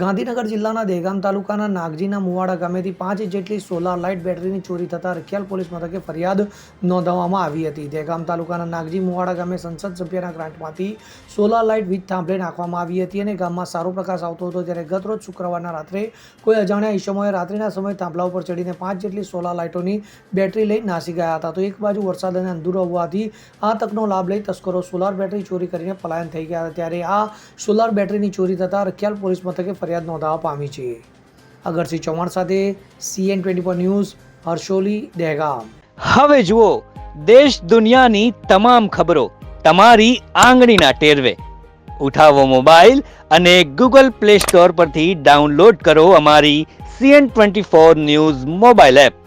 ગાંધીનગર જિલ્લાના દહેગામ તાલુકાના નાગજીના મુવાડા ગામેથી પાંચ જેટલી સોલાર લાઇટ બેટરીની ચોરી થતાં રખિયાલ પોલીસ મથકે ફરિયાદ નોંધાવવામાં આવી હતી. દહેગામ તાલુકાના નાગજી મુવાડા ગામે સંસદ સભ્યના ગ્રાન્ટમાંથી સોલાર લાઇટ વીજ થાંભલે નાખવામાં આવી હતી અને ગામમાં સારો પ્રકાશ આવતો હતો ત્યારે ગતરોજ શુક્રવારના રાત્રે કોઈ અજાણ્યા ઈસમોએ રાત્રિના સમયે થાંભલા ઉપર ચડીને પાંચ જેટલી સોલાર લાઇટોની બેટરી લઈ નાસી ગયા હતા. તો એક બાજુ વરસાદ અને અંધુર હોવાથી આ તકનો લાભ લઈ તસ્કરો સોલાર બેટરી ચોરી કરીને પલાયન થઈ ગયા હતા. ત્યારે આ સોલાર બેટરીની ચોરી થતાં રખિયાલ પોલીસ મથકે ફરિયાદ નોંધાવા પામી છે. અગરસિંહ ચૌહાણ સાથે C N twenty four news Harsoli, Dehgam. હવે જુઓ, દેશ દુનિયાની તમામ ખબરો તમારી આંગળીના ટેરવે. ઉઠાવો મોબાઈલ અને ગૂગલ પ્લે સ્ટોર પરથી ડાઉનલોડ કરો અમારી C N twenty four news mobile app.